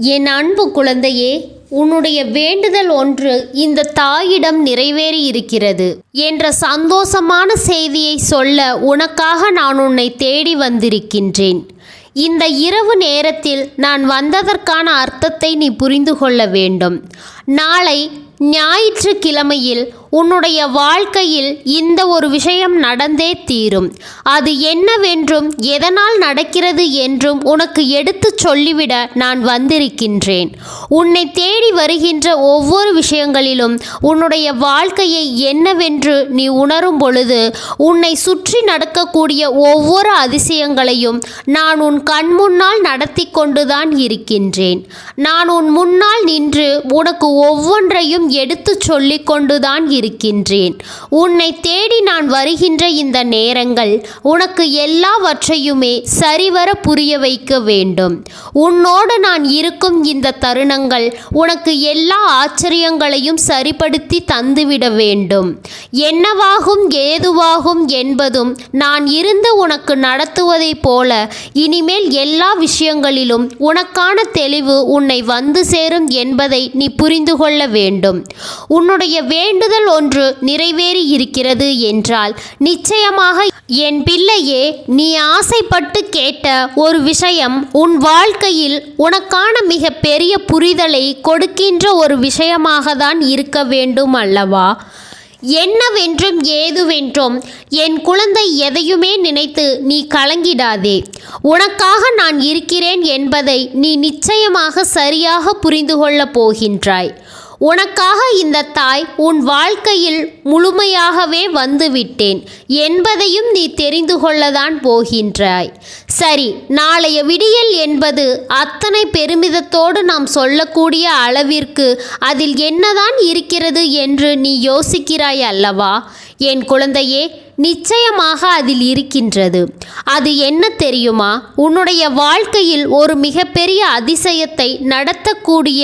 என் அன்பு குழந்தையே உன்னுடைய வேண்டுதல் ஒன்று இந்த தாயிடம் நிறைவேறி இருக்கிறது என்ற சந்தோஷமான செய்தியை சொல்ல உனக்காக நான் உன்னை தேடி வந்திருக்கின்றேன். இந்த இரவு நேரத்தில் நான் வந்ததற்கான அர்த்தத்தை நீ புரிந்து கொள்ள வேண்டும். நாளை ஞாயிற்றுக்கிழமையில் உன்னுடைய வாழ்க்கையில் இந்த ஒரு விஷயம் நடந்தே தீரும். அது என்னவென்றும் எதனால் நடக்கிறது என்றும் உனக்கு எடுத்துச் சொல்லிவிட நான் வந்திருக்கின்றேன். உன்னை தேடி வருகின்ற ஒவ்வொரு விஷயங்களிலும் உன்னுடைய வாழ்க்கையை என்னவென்று நீ உணரும் பொழுது உன்னை சுற்றி நடக்கக்கூடிய ஒவ்வொரு அதிசயங்களையும் நான் உன் கண் முன்னால் நடத்தி கொண்டுதான் இருக்கின்றேன். நான் உன் முன்னால் நின்று உனக்கு ஒவ்வொன்றையும் எடுத்துச் சொல்லிக் கொண்டுதான் இருக்கின்றேன். உன்னை தேடி நான் வருகின்ற இந்த நேரங்கள் உனக்கு எல்லாவற்றையுமே சரிவர புரிய வைக்க வேண்டும். உன்னோடு நான் இருக்கும் இந்த தருணங்கள் உனக்கு எல்லா ஆச்சரியங்களையும் சரிப்படுத்தி தந்துவிட வேண்டும். என்னவாகும் ஏதுவாகும் என்பதும் நான் இருந்து உனக்கு நடத்துவதைப் போல இனிமேல் எல்லா விஷயங்களிலும் உனக்கான தெளிவு உன்னை வந்து சேரும் என்பதை நீ புரிந்து கொள்ள வேண்டும். உன்னுடைய வேண்டுதல் ஒன்று நிறைவேறி இருக்கிறது என்றால் நிச்சயமாக என் பிள்ளையே நீ ஆசைப்பட்டு கேட்ட ஒரு விஷயம் உன் வாழ்க்கையில் உனக்கான மிக பெரிய புரிதலை கொடுக்கின்ற ஒரு விஷயமாக தான் இருக்க வேண்டும் அல்லவா? என்னவென்றும் ஏதுவென்றும் என் குழந்தை எதையுமே நினைத்து நீ கலங்கிடாதே. உனக்காக நான் இருக்கிறேன் என்பதை நீ நிச்சயமாக சரியாக புரிந்து கொள்ளப் போகின்றாய். உனக்காக இந்த தாய் உன் வாழ்க்கையில் முழுமையாகவே வந்துவிட்டேன் என்பதையும் நீ தெரிந்து கொள்ளதான் போகின்றாய். சரி நாளைய விடியல் என்பது அத்தனை பெருமிதத்தோடு நாம் சொல்லக்கூடிய அளவிற்கு அதில் என்னதான் இருக்கிறது என்று நீ யோசிக்கிறாய் அல்லவா? என் குழந்தையே நிச்சயமாக அதில் இருக்கின்றது. அது என்ன தெரியுமா? உன்னுடைய வாழ்க்கையில் ஒரு மிகப்பெரிய அதிசயத்தை நடத்தக்கூடிய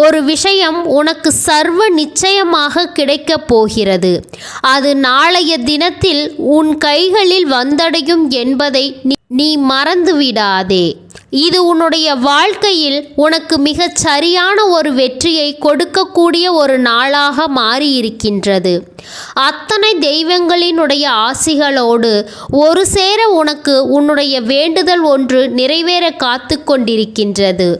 ஒரு விஷயம் உனக்கு சர்வ நிச்சயமாக கிடைக்கப் போகிறது. அது நாளைய தினத்தில் உன் கைகளில் வந்தடையும் என்பதை நீ- மறந்து மறந்துவிடாதே. இது உன்னுடைய வாழ்க்கையில் உனக்கு மிகச் சரியான ஒரு வெற்றியை கொடுக்கக்கூடிய ஒரு நாளாக மாறியிருக்கின்றது. அத்தனை தெய்வங்களினுடைய ஆசிகளோடு ஒரு சேர உனக்கு உன்னுடைய வேண்டுதல் ஒன்று நிறைவேற காத்து கொண்டிருக்கின்றது.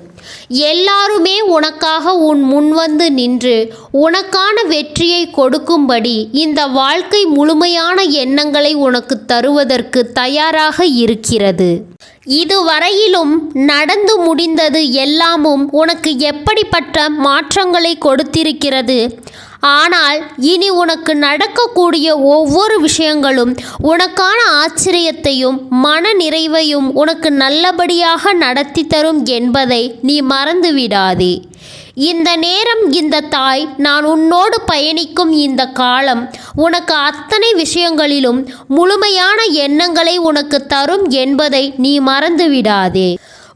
எல்லாருமே உனக்காக உன் முன்வந்து நின்று உனக்கான வெற்றியை கொடுக்கும்படி இந்த வாழ்க்கை முழுமையான எண்ணங்களை உனக்கு தருவதற்கு தயாராக இருக்கிறது. இதுவரையிலும் நடந்து முடிந்தது எல்லாமும் உனக்கு எப்படிப்பட்ட மாற்றங்களை கொடுத்திருக்கிறது? ஆனால் இனி உனக்கு நடக்கக்கூடிய ஒவ்வொரு விஷயங்களும் உனக்கான ஆச்சரியத்தையும் மன நிறைவையும் உனக்கு நல்லபடியாக நடத்தி தரும் என்பதை நீ மறந்துவிடாதே. இந்த நேரம் இந்த தாய் நான் உன்னோடு பயணிக்கும் இந்த காலம் உனக்கு அத்தனை விஷயங்களிலும் முழுமையான எண்ணங்களை உனக்கு தரும் என்பதை நீ மறந்துவிடாதே.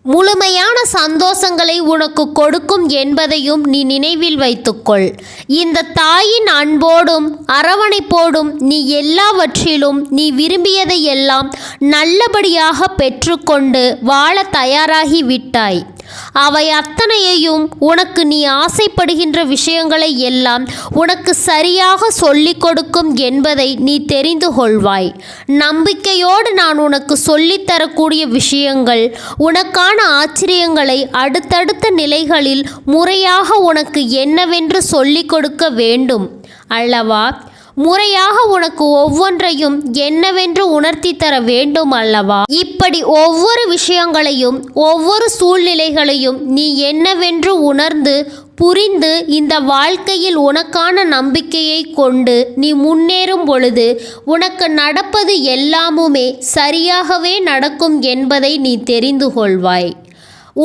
முழுமையான சந்தோஷங்களை உனக்கு கொடுக்கும் என்பதையும் நீ நினைவில் வைத்துக்கொள். இந்த தாயின் அன்போடும் அரவணைப்போடும் நீ எல்லாவற்றிலும் நீ விரும்பியதை எல்லாம் நல்லபடியாக பெற்றுக்கொண்டு வாழ தயாராகி விட்டாய் அவை அத்தனையையும் உனக்கு நீ ஆசைப்படுகின்ற விஷயங்களை எல்லாம் உனக்கு சரியாக சொல்லிக் கொடுக்கும் என்பதை நீ தெரிந்து கொள்வாய். நம்பிக்கையோடு நான் உனக்கு சொல்லித் தரக்கூடிய விஷயங்கள் உனக்கான ஆச்சரியங்களை அடுத்தடுத்த நிலைகளில் முறையாக உனக்கு என்னவென்று சொல்லிக் கொடுக்க வேண்டும். அல்லவா? முறையாக உனக்கு ஒவ்வொன்றையும் என்னவென்று உணர்த்தி தர வேண்டும் அல்லவா? இப்படி ஒவ்வொரு விஷயங்களையும் ஒவ்வொரு சூழ்நிலைகளையும் நீ என்னவென்று உணர்ந்து புரிந்து இந்த வாழ்க்கையில் உனக்கான நம்பிக்கையை கொண்டு நீ முன்னேறும் பொழுது உனக்கு நடப்பது எல்லாமுமே சரியாகவே நடக்கும் என்பதை நீ தெரிந்து கொள்வாய்.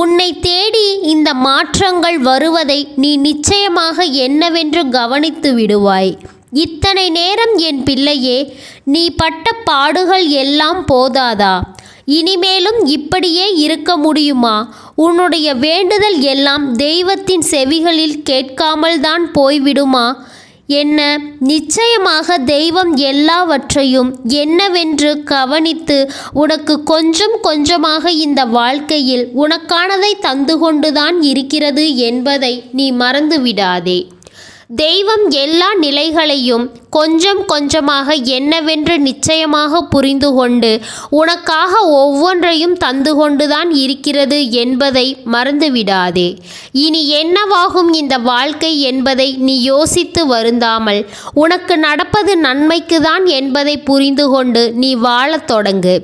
உன்னை தேடி இந்த மாற்றங்கள் வருவதை நீ நிச்சயமாக என்னவென்று கவனித்து விடுவாய். இத்தனை நேரம் என் பிள்ளையே நீ பட்ட பாடுகள் எல்லாம் போதாதா? இனிமேலும் இப்படியே இருக்க முடியுமா? உன்னுடைய வேண்டுதல் எல்லாம் தெய்வத்தின் செவிகளில் கேட்காமல் தான் போய்விடுமா? என்ன நிச்சயமாக தெய்வம் எல்லாவற்றையும் என்னவென்று கவனித்து உனக்கு கொஞ்சம் கொஞ்சமாக இந்த வாழ்க்கையில் உனக்கானதை தந்து கொண்டுதான் இருக்கிறது என்பதை நீ மறந்துவிடாதே. தெய்வம் எல்லா நிலைகளையும் கொஞ்சம் கொஞ்சமாக என்னவென்று நிச்சயமாக புரிந்து கொண்டு உனக்காக ஒவ்வொன்றையும் தந்து கொண்டுதான் இருக்கிறது என்பதை மறந்துவிடாதே. இனி என்னவாகும் இந்த வாழ்க்கை என்பதை நீ யோசித்து வருந்தாமல் உனக்கு நடப்பது நன்மைக்கு தான் என்பதை புரிந்து கொண்டு நீ வாழத் தொடங்கு.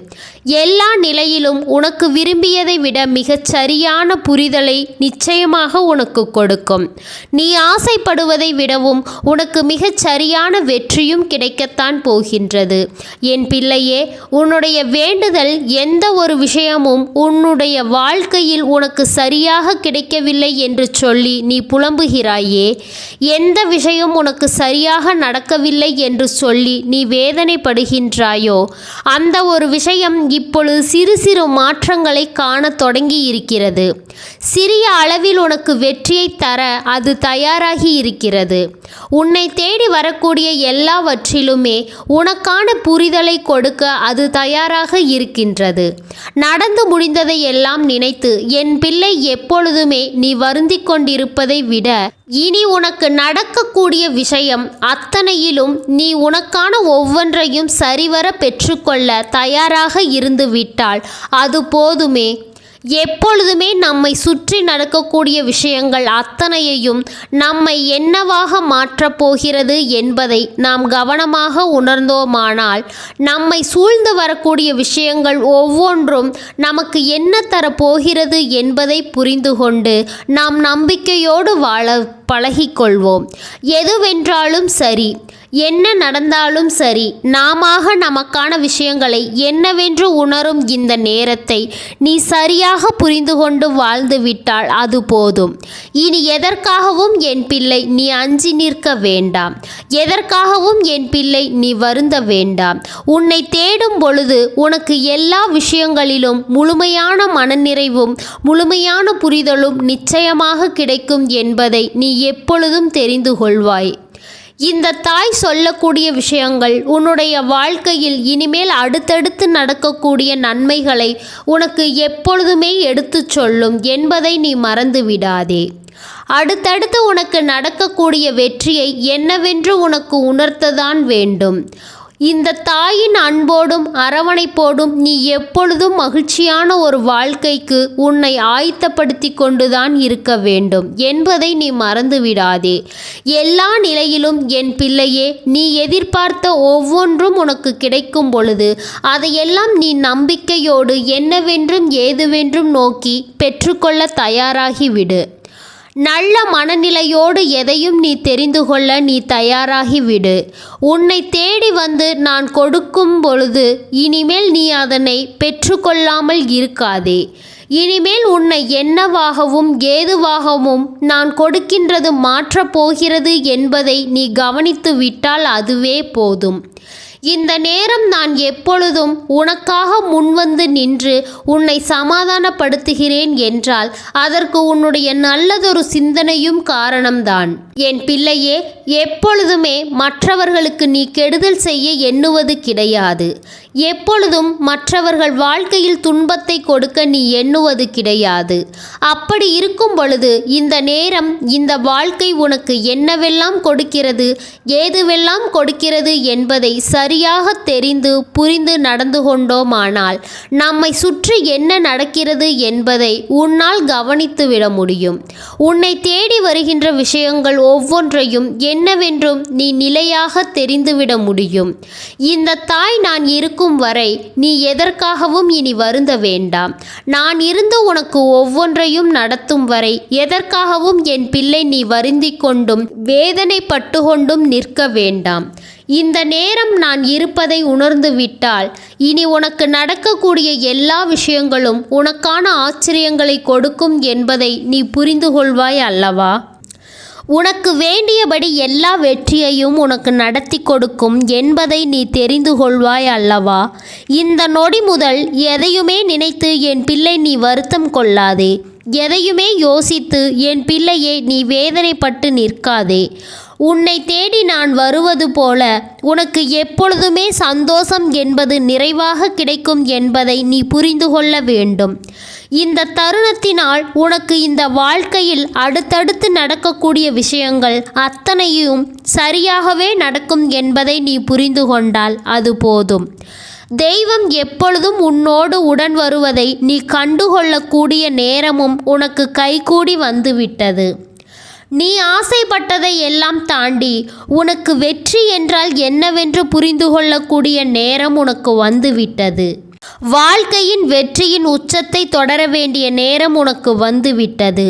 எல்லா நிலையிலும் உனக்கு விரும்பியதை விட மிகச் சரியான புரிதலை நிச்சயமாக உனக்கு கொடுக்கும். நீ ஆசைப்படுவதை விடவும் உனக்கு மிகச் சரியான வெற்றியும் கிடைக்கத்தான் போகின்றது. என் பிள்ளையே உன்னுடைய வேண்டுதல் எந்த ஒரு விஷயமும் உன்னுடைய வாழ்க்கையில் உனக்கு சரியாக கிடைக்கவில்லை என்று சொல்லி நீ புலம்புகிறாயே எந்த விஷயம் உனக்கு சரியாக நடக்கவில்லை என்று சொல்லி நீ வேதனைப்படுகின்றாயோ அந்த ஒரு விஷயம் இப்பொழுது சிறு சிறு மாற்றங்களை காணத் தொடங்கி இருக்கிறது சிறிய அளவில் உனக்கு வெற்றியை தர அது தயாராகி இருக்கிறது. உன்னை தேடி வரக்கூடிய எல்லாவற்றிலுமே உனக்கான புரிதலை கொடுக்க அது தயாராக இருக்கின்றது. நடந்து முடிந்ததை எல்லாம் நினைத்து என் பிள்ளை எப்பொழுதுமே நீ வருந்திக் கொண்டிருப்பதை விட இனி உனக்கு நடக்கக்கூடிய விஷயம் அத்தனையிலும் நீ உனக்கான ஒவ்வொன்றையும் சரிவர பெற்றுக்கொள்ள தயாராக இரு இருந்து விட்டால் அது போதுமே. எப்பொழுதுமே நம்மை சுற்றி நடக்கக்கூடிய விஷயங்கள் அத்தனையையும் நம்மை என்னவாக மாற்றப் போகிறது என்பதை நாம் கவனமாக உணர்ந்தோமானால் நம்மை சூழ்ந்து வரக்கூடிய விஷயங்கள் ஒவ்வொன்றும் நமக்கு என்ன தரப்போகிறது என்பதை புரிந்து கொண்டு நாம் நம்பிக்கையோடு வாழ பழகிக்கொள்வோம் எதுவென்றாலும் சரி என்ன நடந்தாலும் சரி நாமாக நமக்கான விஷயங்களை என்னவென்று உணரும் இந்த நேரத்தை நீ சரியாக புரிந்து கொண்டு வாழ்ந்து விட்டால் அது போதும். இனி எதற்காகவும் என் பிள்ளை நீ அஞ்சி நிற்க வேண்டாம். எதற்காகவும் என் பிள்ளை நீ வருந்த வேண்டாம். உன்னை தேடும் பொழுது உனக்கு எல்லா விஷயங்களிலும் முழுமையான மனநிறைவும் முழுமையான புரிதலும் நிச்சயமாக கிடைக்கும் என்பதை நீ எப்பொழுதும் தெரிந்து கொள்வாய். இந்த தாய் சொல்லக்கூடிய விஷயங்கள் உன்னுடைய வாழ்க்கையில் இனிமேல் அடுத்தடுத்து நடக்கக்கூடிய நன்மைகளை உனக்கு எப்பொழுதுமே எடுத்துச் சொல்லும் என்பதை நீ மறந்து விடாதே. அடுத்தடுத்து உனக்கு நடக்கக்கூடிய வெற்றியை என்னவென்று உனக்கு உணர்த்ததான் வேண்டும். இந்த தாயின் அன்போடும் அரவணைப்போடும் நீ எப்பொழுதும் மகிழ்ச்சியான ஒரு வாழ்க்கைக்கு உன்னை ஆயத்தப்படுத்தி கொண்டுதான் இருக்க வேண்டும் என்பதை நீ மறந்துவிடாதே. எல்லா நிலையிலும் என் பிள்ளையே நீ எதிர்பார்த்த ஒவ்வொன்றும் உனக்கு கிடைக்கும் பொழுது அதையெல்லாம் நீ நம்பிக்கையோடு என்னவென்றும் ஏதுவென்றும் நோக்கி பெற்றுக்கொள்ள தயாராகிவிடு. நல்ல மனநிலையோடு எதையும் நீ தெரிந்து கொள்ள நீ தயாராகி விடு. உன்னை தேடி வந்து நான் கொடுக்கும் பொழுது இனிமேல் நீ அதனை பெற்றுக்கொள்ளாமல் இருக்காதே. இனிமேல் உன்னை என்னவாகவும் ஏதுவாகவும் நான் கொடுக்கின்றது மாற்றப் போகிறது என்பதை நீ கவனித்து விட்டால் அதுவே போதும். இந்த நேரம் நான் எப்பொழுதும் உனக்காக முன்வந்து நின்று உன்னை சமாதானப்படுத்துகிறேன் என்றால் அதற்கு உன்னுடைய நல்லதொரு சிந்தனையும் காரணம்தான். என் பிள்ளையே எப்பொழுதுமே மற்றவர்களுக்கு நீ கெடுதல் செய்ய எண்ணுவது கிடையாது. எப்பொழுதும் மற்றவர்கள் வாழ்க்கையில் துன்பத்தை கொடுக்க நீ எண்ணுவது கிடையாது. அப்படி இருக்கும் பொழுது இந்த நேரம் இந்த வாழ்க்கை உனக்கு என்னவெல்லாம் கொடுக்கிறது ஏதுவெல்லாம் கொடுக்கிறது என்பதை சரியாக தெரிந்து புரிந்து நடந்து கொண்டோமானால் நம்மை சுற்றி என்ன நடக்கிறது என்பதை உன்னால் கவனித்து விட முடியும். உன்னை தேடி வருகின்ற விஷயங்கள் ஒவ்வொன்றையும் என்னவென்றும் நீ நிலையாக தெரிந்துவிட முடியும். இந்த தாய் நான் இருக்கும் வரை நீ எதற்காகவும் இனி வருந்த வேண்டாம். நான் இருந்து உனக்கு ஒவ்வொன்றையும் நடத்தும் வரை எதற்காகவும் என் பிள்ளை நீ வருந்திக் கொண்டும் வேதனை கொண்டும் நிற்க வேண்டாம். இந்த நேரம் நான் இருப்பதை உணர்ந்து விட்டால் இனி உனக்கு நடக்கக்கூடிய எல்லா விஷயங்களும் உனக்கான ஆச்சரியங்களை கொடுக்கும் என்பதை நீ புரிந்து கொள்வாய் அல்லவா? உனக்கு வேண்டியபடி எல்லா வெற்றியையும் உனக்கு நடத்தி கொடுக்கும் என்பதை நீ தெரிந்து கொள்வாய் அல்லவா? இந்த நொடி முதல் எதையுமே நினைத்து என் பிள்ளை நீ வருத்தம் கொள்ளாதே. எதையுமே யோசித்து என் பிள்ளையை நீ வேதனைப்பட்டு நிற்காதே. உன்னை தேடி நான் வருவது போல உனக்கு எப்பொழுதுமே சந்தோஷம் என்பது நிறைவாக கிடைக்கும் என்பதை நீ புரிந்து கொள்ள வேண்டும். இந்த தருணத்தினால் உனக்கு இந்த வாழ்க்கையில் அடுத்தடுத்து நடக்கக்கூடிய விஷயங்கள் அத்தனையும் சரியாகவே நடக்கும் என்பதை நீ புரிந்து கொண்டால் அது போதும். தெய்வம் எப்பொழுதும் உன்னோடு உடன் வருவதை நீ கண்டுகொள்ளக்கூடிய நேரமும் உனக்கு கைகூடி வந்துவிட்டது. நீ ஆசைப்பட்டதை எல்லாம் தாண்டி உனக்கு வெற்றி என்றால் என்னவென்று புரிந்து கொள்ளக்கூடிய நேரம் உனக்கு வந்துவிட்டது. வாழ்க்கையின் வெற்றியின் உச்சத்தை தொடர வேண்டிய நேரம் உனக்கு வந்துவிட்டது.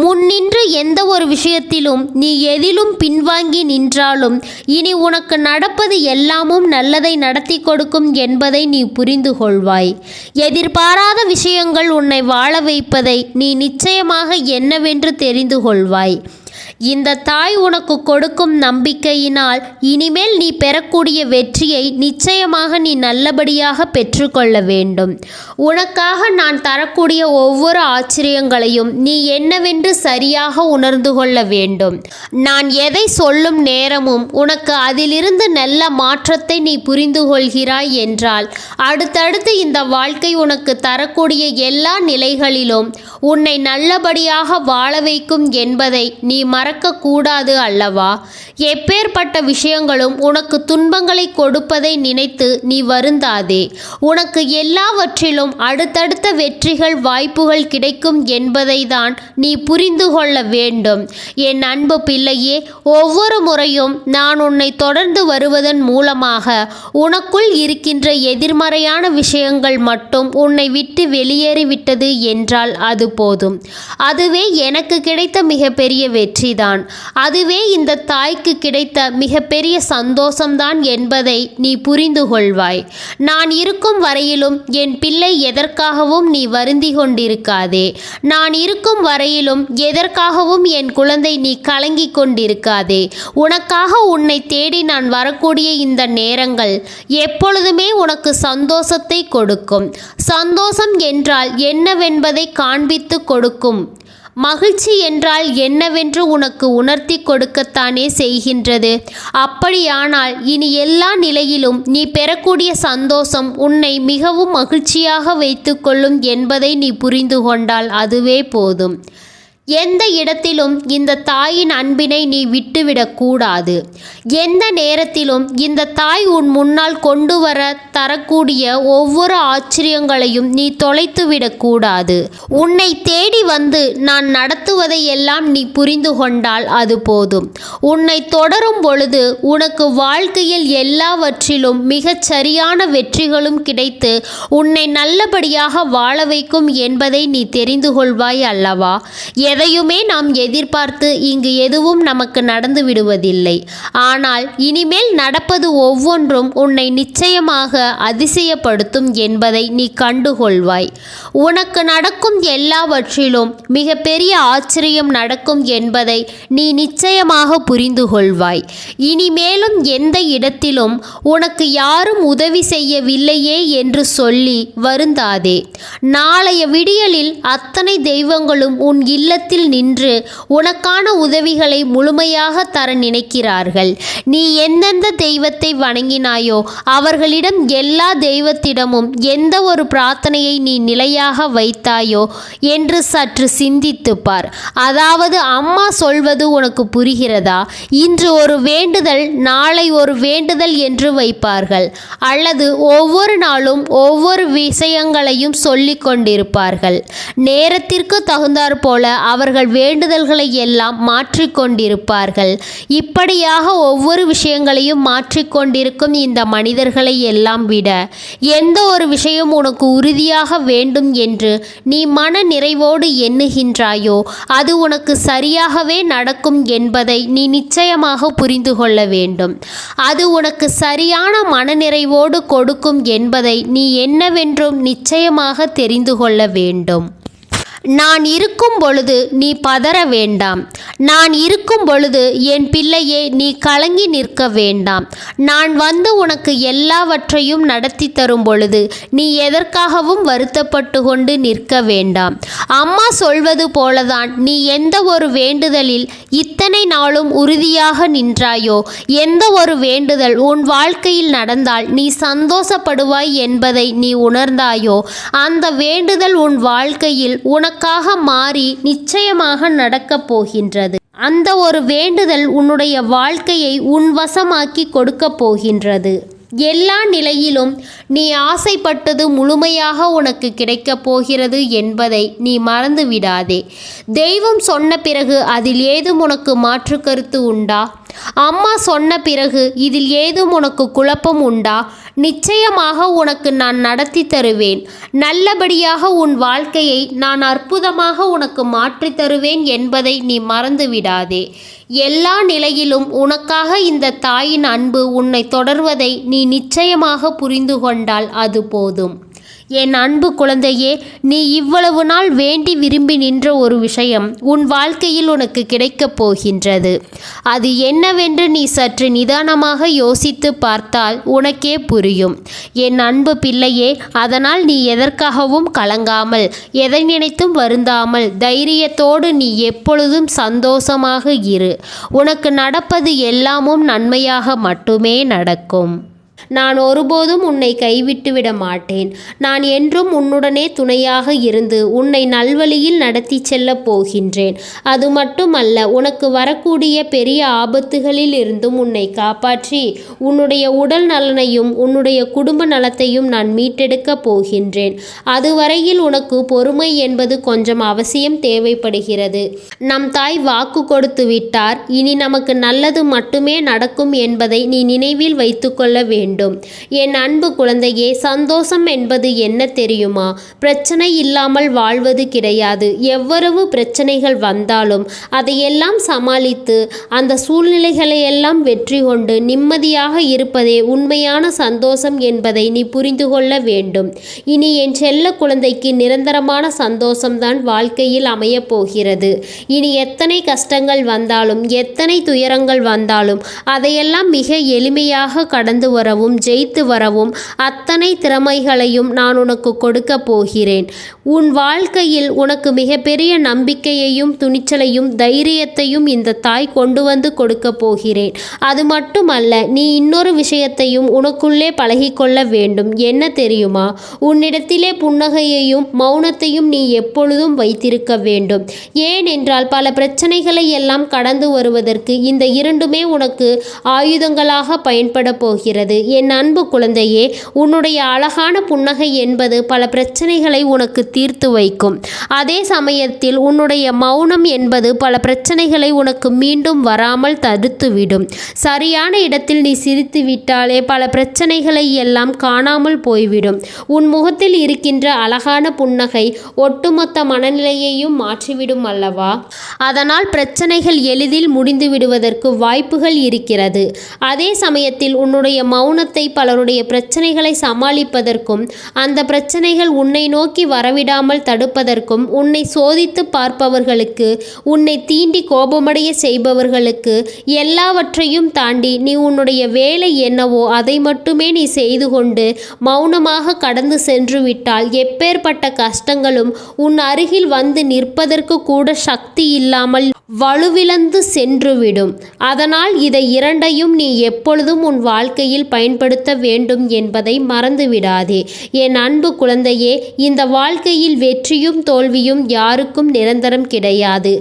முன்னின்று எந்த ஒரு விஷயத்திலும் நீ எதிலும் பின்வாங்கி நின்றாலும் இனி உனக்கு நடப்பது எல்லாமும் நல்லதை நடத்தி கொடுக்கும் என்பதை நீ புரிந்து கொள்வாய். எதிர்பாராத விஷயங்கள் உன்னை வாழ வைப்பதை நீ நிச்சயமாக என்னவென்று தெரிந்து கொள்வாய். இந்த தாய் உனக்கு கொடுக்கும் நம்பிக்கையினால் இனிமேல் நீ பெறக்கூடிய வெற்றியை நிச்சயமாக நீ நல்லபடியாக பெற்றுக்கொள்ள வேண்டும். உனக்காக நான் தரக்கூடிய ஒவ்வொரு ஆச்சரியங்களையும் நீ என்னவென்று சரியாக உணர்ந்து கொள்ள வேண்டும். நான் எதை சொல்லும் நேரமும் உனக்கு அதிலிருந்து நல்ல மாற்றத்தை நீ புரிந்து கொள்கிறாய் என்றால் அடுத்தடுத்து இந்த வாழ்க்கை உனக்கு தரக்கூடிய எல்லா நிலைகளிலும் உன்னை நல்லபடியாக வாழ வைக்கும் என்பதை நீ மற மறக்கக்கூடாது அல்லவா? எப்பேற்பட்ட விஷயங்களும் உனக்கு துன்பங்களை கொடுப்பதை நினைத்து நீ வருந்தாதே. உனக்கு எல்லாவற்றிலும் அடுத்தடுத்த வெற்றிகள் வாய்ப்புகள் கிடைக்கும் என்பதை தான் நீ புரிந்து கொள்ள வேண்டும். என் அன்பு பிள்ளையே ஒவ்வொரு முறையும் நான் உன்னை தொடர்ந்து வருவதன் மூலமாக உனக்குள் இருக்கின்ற எதிர்மறையான விஷயங்கள் மட்டும் உன்னை விட்டு வெளியேறிவிட்டது என்றால் அது போதும். அதுவே எனக்கு கிடைத்த மிகப்பெரிய வெற்றிதான். அதுவே இந்த தாய்க்கு கிடைத்த மிகப்பெரிய சந்தோஷம்தான் என்பதை நீ புரிந்து கொள்வாய். நான் இருக்கும் வரையிலும் என் பிள்ளை எதற்காகவும் நீ வருந்தி கொண்டிருக்காதே. நான் இருக்கும் வரையிலும் எதற்காகவும் என் குழந்தை நீ கலங்கி கொண்டிருக்காதே. உனக்காக உன்னை தேடி நான் வரக்கூடிய இந்த நேரங்கள் எப்பொழுதுமே உனக்கு சந்தோஷத்தை கொடுக்கும். சந்தோஷம் என்றால் என்னவென்பதை காண்பித்து கொடுக்கும். மகிழ்ச்சி என்றால் என்னவென்று உனக்கு உணர்த்தி கொடுக்கத்தானே செய்கின்றது? அப்படியானால் இனி எல்லா நிலையிலும் நீ பெறக்கூடிய சந்தோஷம் உன்னை மிகவும் மகிழ்ச்சியாக வைத்துக்கொள்ளும் என்பதை நீ புரிந்து கொண்டால் அதுவே போதும். எந்த இடத்திலும் இந்த தாயின் அன்பினை நீ விட்டுவிடக்கூடாது எந்த நேரத்திலும் இந்த தாய் உன் முன்னால் கொண்டு வர தரக்கூடிய ஒவ்வொரு ஆச்சரியங்களையும் நீ தொலைத்து விடக்கூடாது உன்னை தேடி வந்து நான் நடத்துவதை எல்லாம் நீ புரிந்து கொண்டால் அது போதும். உன்னை தொடரும் பொழுது உனக்கு வாழ்க்கையில் எல்லாவற்றிலும் மிகச் சரியான வெற்றிகளும் கிடைத்து உன்னை நல்லபடியாக வாழ வைக்கும் என்பதை நீ தெரிந்து கொள்வாய் அல்லவா? எதையுமே நாம் எதிர்பார்த்து இங்கு எதுவும் நமக்கு நடந்து விடுவதில்லை. ஆனால் இனிமேல் நடப்பது ஒவ்வொன்றும் உன்னை நிச்சயமாக அதிசயப்படுத்தும் என்பதை நீ கண்டுகொள்வாய். உனக்கு நடக்கும் எல்லாவற்றிலும் மிகப்பெரிய ஆச்சரியம் நடக்கும் என்பதை நீ நிச்சயமாக புரிந்து கொள்வாய் இனிமேலும் எந்த இடத்திலும் உனக்கு யாரும் உதவி செய்யவில்லையே என்று சொல்லி வருந்தாதே. நாளைய விடியலில் அத்தனை தெய்வங்களும் உன் இல்லத்தில் நின்று உனக்கான உதவிகளை முழுமையாக தர நினைக்கிறார்கள். நீ எந்தெந்த தெய்வத்தை வணங்கினாயோ அவர்களிடம் எல்லா தெய்வத்திடமும் எந்த ஒரு பிரார்த்தனையை நீ நிலையாக வைத்தாயோ என்று சற்று சிந்தித்துப்பார் அதாவது அம்மா சொல்வது உனக்கு புரிகிறதா? இன்று ஒரு வேண்டுதல் நாளை ஒரு வேண்டுதல் என்று வைப்பார்கள். அல்லது ஒவ்வொரு நாளும் ஒவ்வொரு விஷயங்களையும் சொல்லிக் கொண்டிருப்பார்கள். நேரத்திற்கு தகுந்தாற்போல அவர்கள் வேண்டுதல்களை எல்லாம் மாற்றிக்கொண்டிருப்பார்கள். இப்படியாக ஒவ்வொரு விஷயங்களையும் மாற்றிக்கொண்டிருக்கும் இந்த மனிதர்களை எல்லாம் விட எந்த ஒரு விஷயம் உனக்கு உறுதியாக வேண்டும் என்று நீ மன நிறைவோடு எண்ணுகின்றாயோ அது உனக்கு சரியாகவே நடக்கும் என்பதை நீ நிச்சயமாக புரிந்து கொள்ள வேண்டும். அது உனக்கு சரியான மனநிறைவோடு கொடுக்கும் என்பதை நீ என்னவென்றும் நிச்சயமாக தெரிந்து கொள்ள வேண்டும். நான் இருக்கும் பொழுது நீ பதற வேண்டாம். நான் இருக்கும் பொழுது என் பிள்ளையே நீ கலங்கி நிற்க வேண்டாம். நான் வந்து உனக்கு எல்லாவற்றையும் நடத்தி தரும் பொழுது நீ எதற்காகவும் வருத்தப்பட்டு கொண்டு நிற்க வேண்டாம். அம்மா சொல்வது போலதான் நீ எந்த ஒரு வேண்டுதலில் இத்தனை நாளும் உறுதியாக நின்றாயோ எந்த ஒரு வேண்டுதல் உன் வாழ்க்கையில் நடந்தால் நீ சந்தோஷப்படுவாய் என்பதை நீ உணர்ந்தாயோ அந்த வேண்டுதல் உன் வாழ்க்கையில் உனக்கு உனக்காக மாறி நிச்சயமாக நடக்கப் போகின்றது. அந்த ஒரு வேண்டுதல் உன்னுடைய வாழ்க்கையை உன் வசமாக்கி கொடுக்கப் போகின்றது. எல்லா நிலையிலும் நீ ஆசைப்பட்டது முழுமையாக உனக்கு கிடைக்கப் போகிறது என்பதை நீ மறந்து விடாதே தெய்வம் சொன்ன பிறகு அதில் ஏதும் உனக்கு மாற்று கருத்து உண்டா? அம்மா சொன்ன பிறகு இதில் ஏதும் உனக்கு குழப்பம் உண்டா? நிச்சயமாக உனக்கு நான் நடத்தி தருவேன். நல்லபடியாக உன் வாழ்க்கையை நான் அற்புதமாக உனக்கு மாற்றித் தருவேன் என்பதை நீ மறந்து விடாதே. எல்லா நிலையிலும் உனக்காக இந்த தாயின் அன்பு உன்னை தொடர்வதை நீ நிச்சயமாக புரிந்து கொண்டால் அது போதும். என் அன்பு குழந்தையே நீ இவ்வளவு நாள் வேண்டி விரும்பி நின்ற ஒரு விஷயம் உன் வாழ்க்கையில் உனக்கு கிடைக்கப் போகின்றது. அது என்னவென்று நீ சற்று நிதானமாக யோசித்து பார்த்தால் உனக்கே புரியும். என் அன்பு பிள்ளையே அதனால் நீ எதற்காகவும் கலங்காமல் எதை நினைத்தும் வருந்தாமல் தைரியத்தோடு நீ எப்பொழுதும் சந்தோஷமாக இரு. உனக்கு நடப்பது எல்லாமும் நன்மையாக மட்டுமே நடக்கும். நான் ஒருபோதும் உன்னை கைவிட்டு விட மாட்டேன் நான் என்றும் உன்னுடனே துணையாக இருந்து உன்னை நல்வழியில் நடத்தி செல்லப் போகின்றேன். அது மட்டுமல்ல உனக்கு வரக்கூடிய பெரிய ஆபத்துகளில் இருந்தும் உன்னை காப்பாற்றி உன்னுடைய உடல் நலனையும் உன்னுடைய குடும்ப நலத்தையும் நான் மீட்டெடுக்கப் போகின்றேன். அதுவரையில் உனக்கு பொறுமை என்பது கொஞ்சம் அவசியம் தேவைப்படுகிறது. நம் தாய் வாக்கு கொடுத்து விட்டார். இனி நமக்கு நல்லது மட்டுமே நடக்கும் என்பதை நீ நினைவில் வைத்துக்கொள்ள வேண்டும். என் அன்பு குழந்தையே சந்தோஷம் என்பது என்ன தெரியுமா? பிரச்சனை இல்லாமல் வாழ்வது கிடையாது. எவ்வளவு பிரச்சனைகள் வந்தாலும் அதையெல்லாம் சமாளித்து அந்த சூழ்நிலைகளை எல்லாம் வெற்றி கொண்டு நிம்மதியாக இருப்பதே உண்மையான சந்தோஷம் என்பதை நீ புரிந்து கொள்ள வேண்டும். இனி என் செல்ல குழந்தைக்கு நிரந்தரமான சந்தோஷம்தான் வாழ்க்கையில் அமையப் போகிறது. இனி எத்தனை கஷ்டங்கள் வந்தாலும் எத்தனை துயரங்கள் வந்தாலும் அதையெல்லாம் மிக எளிமையாக கடந்து வரவும் ஜெயித்து வரவும் அத்தனை திறமைகளையும் நான் உனக்கு கொடுக்க போகிறேன். உன் வாழ்க்கையில் உனக்கு மிகப்பெரிய நம்பிக்கையையும் துணிச்சலையும் தைரியத்தையும் இந்த தாய் கொண்டு வந்து கொடுக்க போகிறேன். அது மட்டுமல்ல நீ இன்னொரு விஷயத்தையும் உனக்குள்ளே பழகிக்கொள்ள வேண்டும். என்ன தெரியுமா? உன்னிடத்திலே புன்னகையையும் மௌனத்தையும் நீ எப்பொழுதும் வைத்திருக்க வேண்டும். ஏனென்றால் பல பிரச்சனைகளை எல்லாம் கடந்து வருவதற்கு இந்த இரண்டுமே உனக்கு ஆயுதங்களாக பயன்பட போகிறது. என் அன்பு குழந்தையே உன்னுடைய அழகான புன்னகை என்பது பல பிரச்சனைகளை உனக்கு தீர்த்து வைக்கும். அதே சமயத்தில் உன்னுடைய மௌனம் என்பது பல பிரச்சனைகளை உனக்கு மீண்டும் வராமல் தடுத்துவிடும். சரியான இடத்தில் நீ சிரித்து விட்டாலே பல பிரச்சனைகளை எல்லாம் காணாமல் போய்விடும். உன் முகத்தில் இருக்கின்ற அழகான புன்னகை ஒட்டுமொத்த மனநிலையையும் மாற்றிவிடும் அல்லவா? அதனால் பிரச்சனைகள் எளிதில் முடிந்து விடுவதற்கு வாய்ப்புகள் இருக்கிறது. அதே சமயத்தில் உன்னுடைய மௌன மௌனத்தை பலருடைய பிரச்சனைகளை சமாளிப்பதற்கும் அந்த பிரச்சனைகள் உன்னை நோக்கி வரவிடாமல் தடுப்பதற்கும் உன்னை சோதித்து பார்ப்பவர்களுக்கு உன்னை தீண்டி கோபமடைய செய்பவர்களுக்கு எல்லாவற்றையும் தாண்டி நீ உன்னுடைய வேலை என்னவோ அதை மட்டுமே நீ செய்து கொண்டு மௌனமாக கடந்து சென்று விட்டால் எப்பேற்பட்ட கஷ்டங்களும் உன் அருகில் வந்து நிற்பதற்கு கூட சக்தி இல்லாமல் வலுவிழந்து சென்றுவிடும். அதனால் இதை இரண்டையும் நீ எப்பொழுதும் உன் வாழ்க்கையில் பயன்படுத்த வேண்டும் என்பதை மறந்துவிடாதே. என் அன்பு குழந்தையே இந்த வாழ்க்கையில் வெற்றியும் தோல்வியும் யாருக்கும் நிரந்தரம் கிடையாது.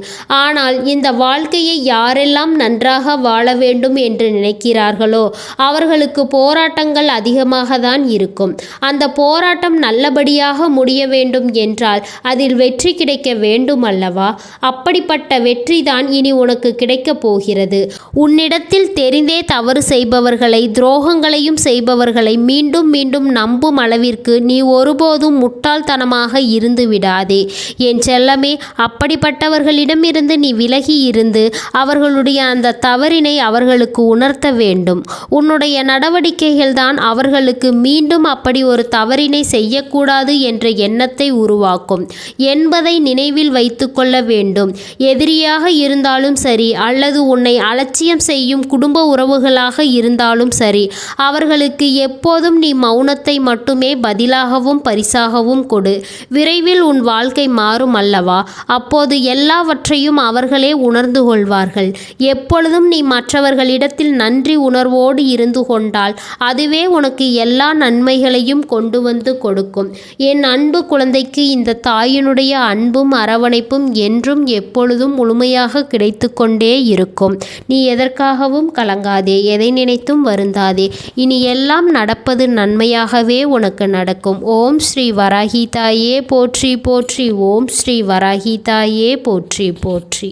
ஆனால் இந்த வாழ்க்கையை யாரெல்லாம் நன்றாக வாழ வேண்டும் என்று நினைக்கிறார்களோ அவர்களுக்கு போராட்டங்கள் அதிகமாக தான் இருக்கும். அந்த போராட்டம் நல்லபடியாக முடிய வேண்டும் என்றால் அதில் வெற்றி கிடைக்க வேண்டும் அல்லவா? அப்படிப்பட்ட வெற்றி வெற்றிதான் இனி உனக்கு கிடைக்கப் போகிறது. உன்னிடத்தில் தெரிந்தே தவறு செய்பவர்களை துரோகங்களை துரோகங்களையும் செய்பவர்களை மீண்டும் மீண்டும் நம்பும் அளவிற்கு நீ ஒருபோதும் முட்டாள்தனமாக இருந்து விடாதே. என் செல்லமே அப்படிப்பட்டவர்களிடமிருந்து நீ விலகி இருந்து அவர்களுடைய அந்த தவறினை அவர்களுக்கு உணர்த்த வேண்டும். உன்னுடைய நடவடிக்கைகள் தான் அவர்களுக்கு மீண்டும் அப்படி ஒரு தவறினை செய்யக்கூடாது என்ற எண்ணத்தை உருவாக்கும். என்பதை நினைவில் வைத்துக்கொள்ள வேண்டும். எதிரியாக இருந்தாலும் சரி அல்லது உன்னை அலட்சியம் செய்யும் குடும்ப உறவுகளாக இருந்தாலும் சரி அவர்களுக்கு எப்போதும் நீ மௌனத்தை மட்டுமே பதிலாகவும் பரிசாகவும் கொடு. விரைவில் உன் வாழ்க்கை மாறும் அல்லவா? அப்போது எல்லாவற்றையும் அவர்களே உணர்ந்து கொள்வார்கள். எப்பொழுதும் நீ மற்றவர்களிடத்தில் நன்றி உணர்வோடு இருந்து கொண்டால் அதுவே உனக்கு எல்லா நன்மைகளையும் கொண்டு வந்து கொடுக்கும். என் அன்பு குழந்தைக்கு இந்த தாயினுடைய அன்பும் அரவணைப்பும் என்றும் எப்பொழுதும் முழுமையாக கிடைத்து கொண்டே இருக்கும். நீ எதற்காகவும் கலங்காதே எதை நினைத்தும் வருந்தாதே. இனி எல்லாம் நடப்பது நன்மையாகவே உனக்கு நடக்கும். ஓம் ஸ்ரீ வராகி தாயே போற்றி போற்றி. ஓம் ஸ்ரீ வராகி தாயே போற்றி போற்றி.